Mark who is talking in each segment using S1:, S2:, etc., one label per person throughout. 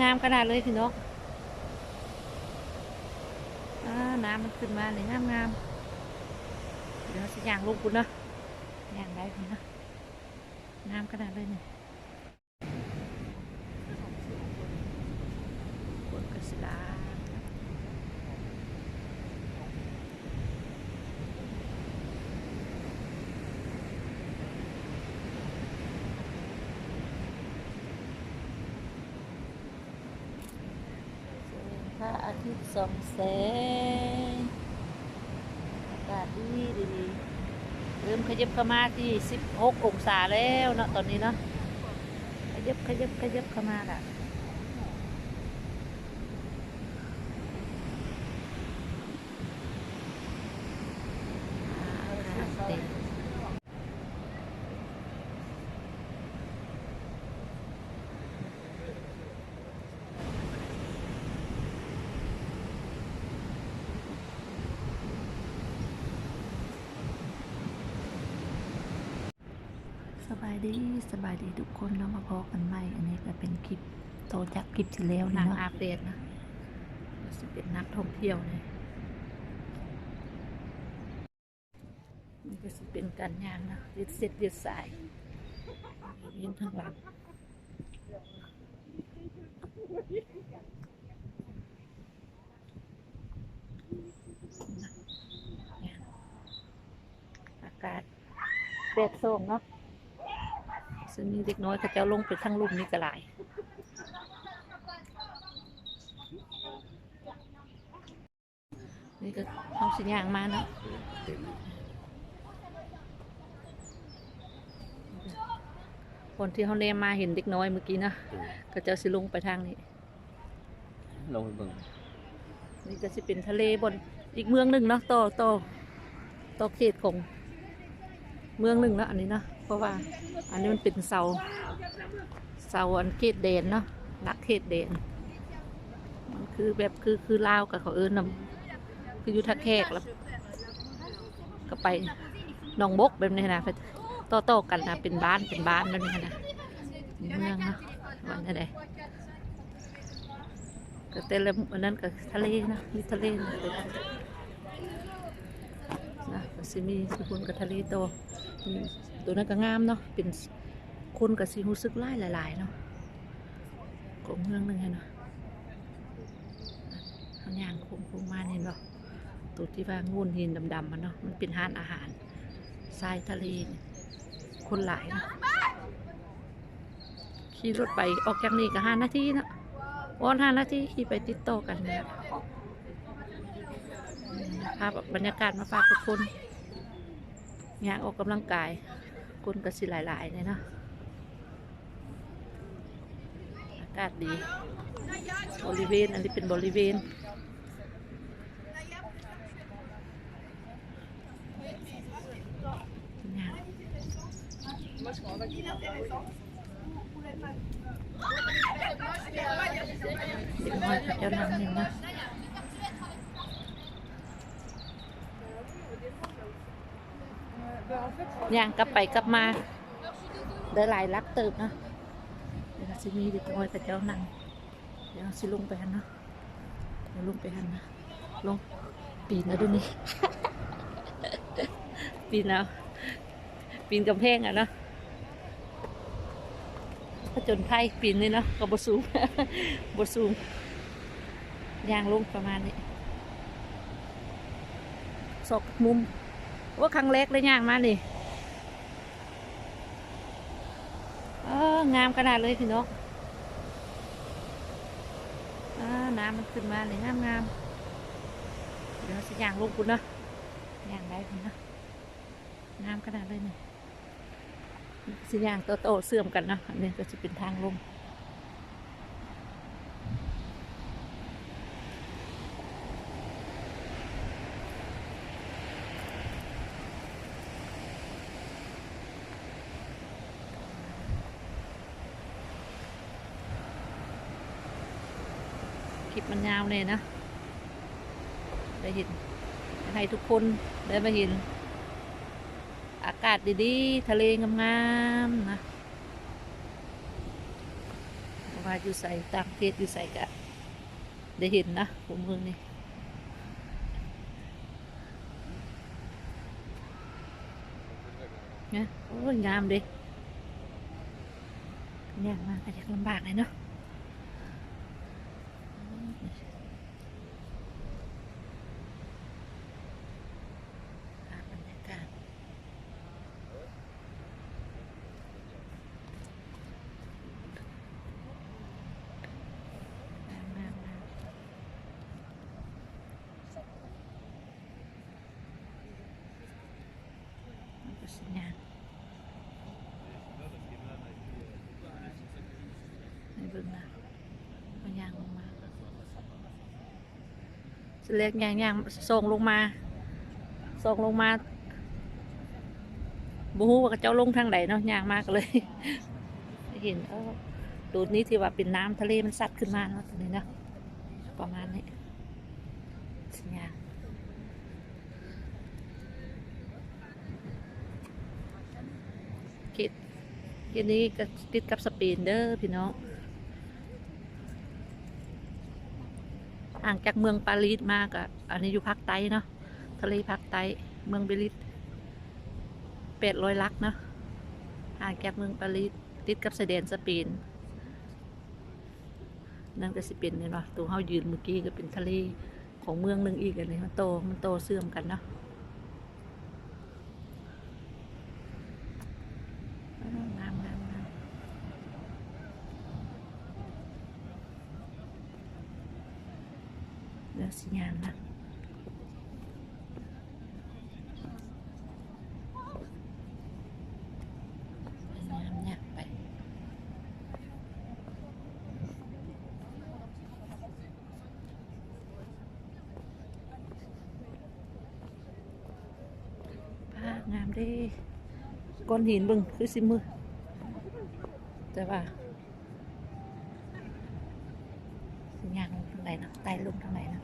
S1: งามขนาดเลยพี่น้องน้ำมันขึ้นมาเลยงามงามๆเดี๋ยวจะย่างลูกคุณเนาะย่างได้คุณนะงามขนาดเลยเนี่ยคนกระสลาพระอา ทิตย์ส่องแสงอากาศดีดีเริ่มขยับเข้ามาที่16องศาแล้วเนาะตอนนี้เนาะขยับขยับขยับเข้ามาละอากาศดี สบายดีสบายดีทุกคนเนามาพอกันใหม่ อันนี้ก็เป็นคลิปโตจากคลิปที่แล้ว
S2: นาง
S1: เนาะ
S2: อาเดตนะจะเป็นนักท่องเที่ยวเลย
S1: มันก็สิเป็นการยางนะยึดเส้นยึดสายยืนข้างหลังอากาศแดดส่งเนาะ ซึ่งมีเด็กน้อยเขาเจ้าลงไปทั้งลุ่มนี่ก็หลายนี่ก็เอาสิยางมาเนาะคนที่เขาเนมมาเห็นเด็กน้อยเมื่อกี้นะก็จะสิลงไปทางนี้
S3: ลงไปเบิ่ง
S1: นี่ก็สิเป็นทะเลบนอีกเมืองหนึ่งเนาะต่อต่อต่อเขตของเมืองหนึ่งเนาะอันนี้เนาะเพ ราะว่า อันนี้มันเป็นเสา เสาอันเขตแดนเนาะรักเขตแดนมันคือแบบคือคือลาวกับเขาเอิญนำคือยุทธแขกแล้วก็ไปนองบกแบบนี้นะไปต่อต่อกันนะเป็นบ้านเป็นบ้านแบบนี้นะเมืองเนาะวันนี้ได้ก็แต่ละอันนั้นก็ทะเลนะมีทะเลนะนะก็สิมีสิคุณกับทะเลโตมี ตัวนั้นก็งามเนาะเป็นคนกับสีหูซึกไล่หลาย ๆ เนาะของเมืองหนึงไงเนาะทางย่างโค้งคงมาเห็นบ่ตัวที่ว่างูนหินดำๆมันเนาะมันเป็นห้านอาหารทรายทะเลคนหลายเนาะขี่รถไปออกจากนี่ก็ห้านาทีเนาะวันห้านาทีขี่ไปติดต่อกันเนี่ยภาพบรรยากาศมาฝากทุกคนอยากออกกำลังกาย คนก็สิหลายๆเลยเนาะอากาศดี บริเวณ อันนี้เป็นบริเวณเด็กน้อยกับเจ้านางหนึ่งนะ ย่างกลับไปกลับมาได้หลายลักเติบนะเดี๋ยวสิมีเด็กน้อยกับเจ้านางเดี๋ยวสิลงไปหันนะเดี๋ยวลงไปหันนะลงปีนนะดูนี่ปีนเอาปีนกำแพงอะเนาะผจญภัยปีนนี่เนาะก็บสูงบสูงยางลงประมาณนี้ศอกมุม ว่าครั้งแรกเลยย่างมานี่เอองามขนาดเลยพี่น้องาน้ำมันขึ้นมาเลยงามงามเดี๋ยวสิย่างลงคุณเนาะย่างได้คุณเนาะงามขนาดเลยเนี่ยสิย่างโตโตเสื่อมกันเนาะอันนี้ก็จะเป็นทางลง คลิปมันยาวเลยนะ ได้เห็นให้ทุกคนได้มาเห็น อากาศดีๆ ทะเลงามๆนะบะว่าอยู่ใส่ต่างประเทศอยู่ใส่กะได้เห็นนะผมเมืองนี่เนี่ยโอ้ยงามเด้ยมากก็ยากลำบากเลยเนาะภาพบรรยากาศ งามงามงามมันก็สัญญาณให้ เบิ่งนะมันยางลงมาสเล็กยางยางส่งลงมาส่งลงมาบูฮูว่าเจ้าลงทางไหนเนาะยางมากเลยเห็นเออดูดนี้ที่ว่าเป็นน้ำทะเลมันซัดขึ้นมาเนาะตรงนี้เนาะประมาณนี้สัญญาคิดทีนี้ก็ติดกับสเปนเด้อพี่น้อง ห่างจากเมืองปารีสมากอะอันนี้อยู่ภาคใต้เนาะทะเลภาคใต้เมืองเบลิสเป็ดร้อยลักเนาะห่างจากเมืองปารีสติดกับชายแดนสเปนนั่นก็สิเป็นเนี่ยเนาะตัวเฮายืนเมื่อกี้ก็เป็นทะเลของเมืองหนึ่งอีกอันนี้มันโตมันโตเสื่อมกันเนาะอ้าวงามงามงาม เรื่องสัญญาณนะงามเนี่ยไป ผ้างามเด้ก้อนหินเบึงคือสิมือ แต่ว่าสิยางลงทางไหนนะไต่ลงทางไหนนะ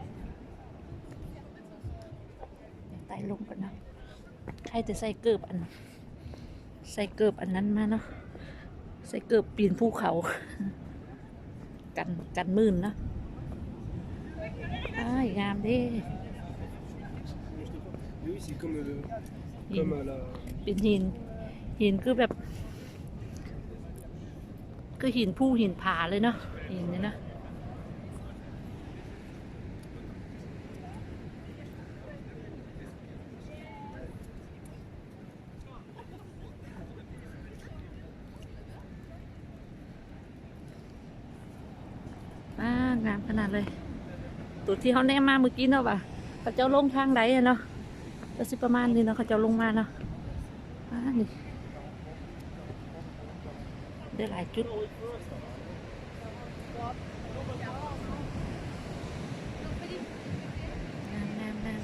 S1: เดี๋ยวไต่ลงกันเนาะใคร จะใส่เกิบอัน ใส่เกิบอันนั้นมาเนาะใส่เกิบปีนภูเขา กันกันมื่นเนาะอ้ายงามเด้
S4: Oui, c'est comme, euh,
S1: Il-
S4: comme à la.
S1: เป็นหินหินคือแบบ คือหินผู้หินผาเลยเนาะหินเนี่ยนะ อ่างามขนาดเลย ตัวที่เขาแนมมาเมื่อกี้เนาะว่ะเขาเจ้าลงทางไหนอะเนาะก็สิประมาณนี้เนาะเขาเจ้าลงมาเนาะอ่านี่ได้หลายจุดงามงามงาม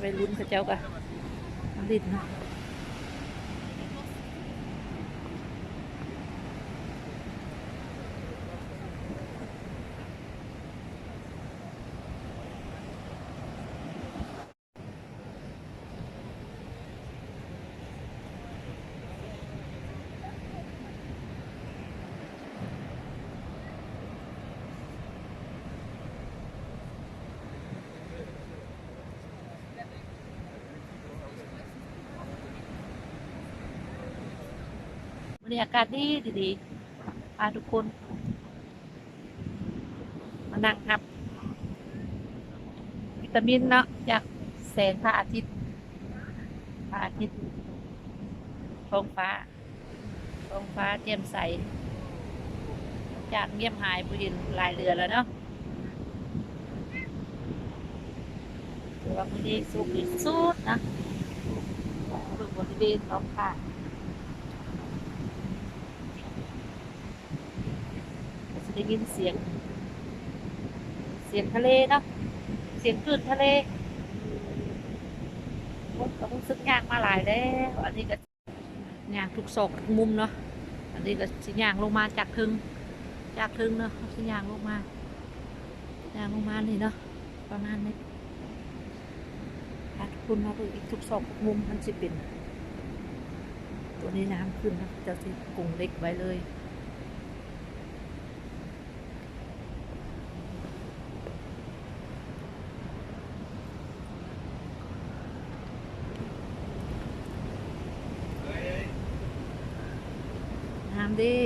S1: ไปลุ้นเขาเจ้ากะลิ้น เรรยากาศดีดีๆพาทุกคน มานั่งครับ วิตามินเนาะจากแสงพระอาทิตย์พระอาทิตย์ท้องฟ้าท้องฟ้าแจ่มใส จากเงียบหายผู้ยินลายเรือแล้วเนาะถือว่ามือนี้สุขที่สุดนะเบิ่งบริเวณท้องฟ้า ก็จะ ได้ยินเสียง เสียงทะเลเนาะเสียงคลื่นทะเลผมก็รู้สึกยากมาหลายแล้วอันนี้ก็ยากทุกศอกทุกมุมเนาะอันนี้ก็สิยางลงมาจากทึงจากทึงเนาะสิยางลงมายางลงมานี่เนาะประมาณนี้ค่ะทุกคุณมาดูอีกทุกซอกทุกมุมมันจะเป็น ตัวนี้น้ำขึ้นนะจะสิกรุงเล็กไว้เลย น้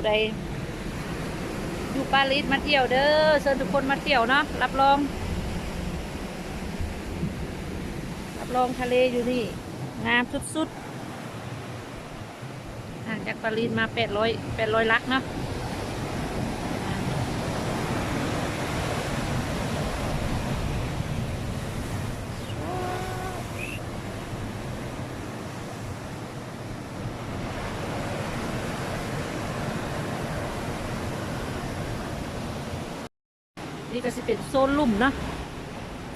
S1: ผู้ใดอยู่ปารีสมาเที่ยวเด้อเชิญทุกคนมาเที่ยวเนาะรับรอง รับรองทะเลอยู่นี่งามสุดๆห่างจากปารีสมา800 800ลักเนาะ นี่ก็สิเป็นโซนลุ่มเนาะ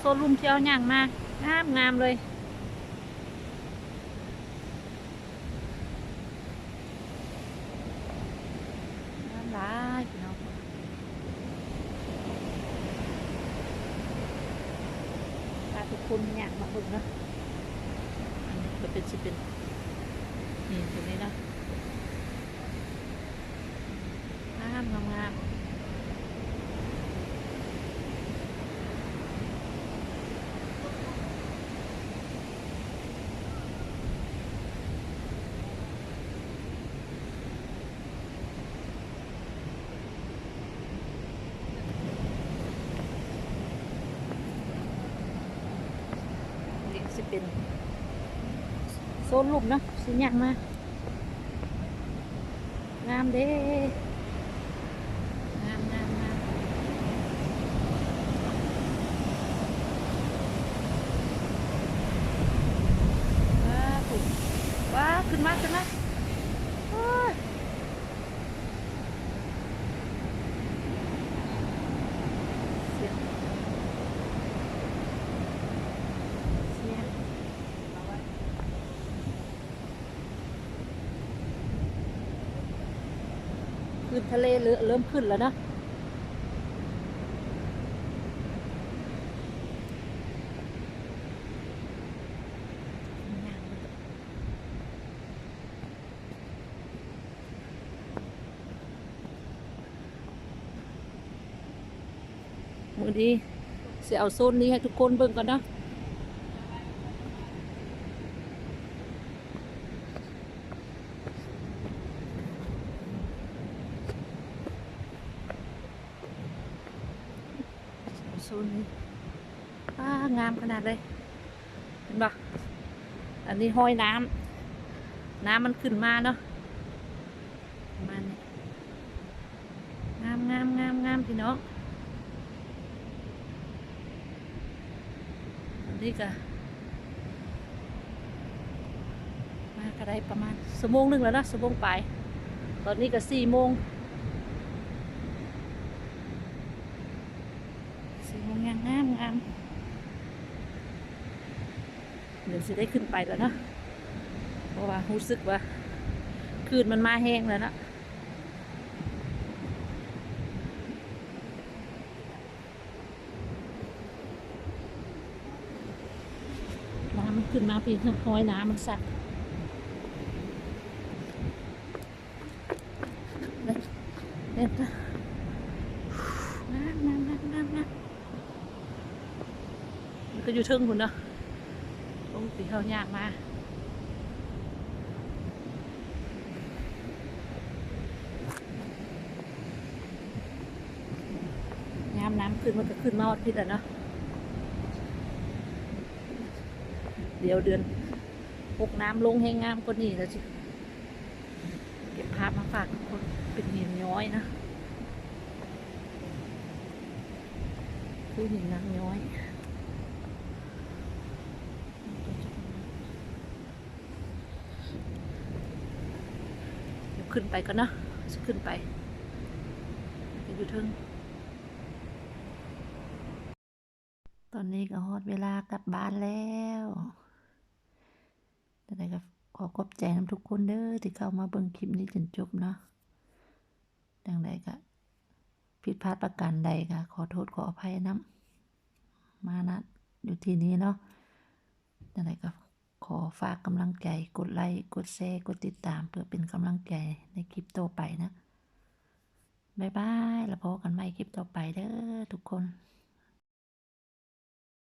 S1: โซนลุ่มเที่ยวย่างมากงามงามเลยงามหลายพี่น้องพาทุกคนเนี่ยมาบึงเนาะอันนี้ก็เป็นสิเป็นนี่ตรงนี้เนาะงามงามงาม นี่ สิเป็นโซนรูปเนาะสิยางมา งามเด้งามงามงามว้าคุณว้าขึ้นมาขึ้นมาโอ้ยเสียงเสียง ขึ้ นทะเลเริ่มเริ่มขึ้นแล้วนะมือดีเสียเอาโซนนี้ให้ทุกคนเบิ่งก่อนนะ โซนนี้อ้างามขนาดเลย เห็นปะอันนี้ห้อยน้ำ น้ำมันขึ้นมาเนาะประมาณนี้งามงามงามงามพี่น้องอันนี้ก็มาก็ได้ประมาณชั่วโมงหนึ่งแล้วนะชั่วโมงไป ตอนนี้ก็สี่โมง สี่โมงยังามงามเดี๋ยวจะได้ขึ้นไปแล้วเนาะเพราะว่ารู้สึกว่าคืนมันมาแห้งแล้วเนาะน้ำมันขึ้นมาพี่ห้อยน้ำมันสักเล่นเล่นนะ อยู่ทึ่งคุณเนาะโอ้ตีเขายากมาน้ำน้ำขึ้นมันก็ขึ้นมาอดพิษอ่เนาะเดี๋ยวเดือนพกน้ำลงให้งามกว่นี้แล้วจิเก็บภาพมาฝากคนเป็นเหินย้อยนะคือหินนางย้อย ขึ้นไปก่อนนะจะขึ้นไปอยู่ทึงตอนนี้ก็ฮอดเวลากลับบ้านแล้วแต่ไหนก็ขอขอบใจน้ำทุกคนเด้อที่เข้ามาเบิ่งคลิปนี้จนจบเนาะดังใดก็ผิดพลาดประการใดก็ขอโทษขออภัยน้ำมานะอยู่ที่นี้เนาะดังใดก็ ขอฝากกำลังใจ กดไลค์ กดแชร์ กดติดตาม เพื่อเป็นกำลังใจในคลิปต่อไปนะ บ๊ายบาย แล้วพบกันใหม่คลิปต่อไปเด้อทุกคน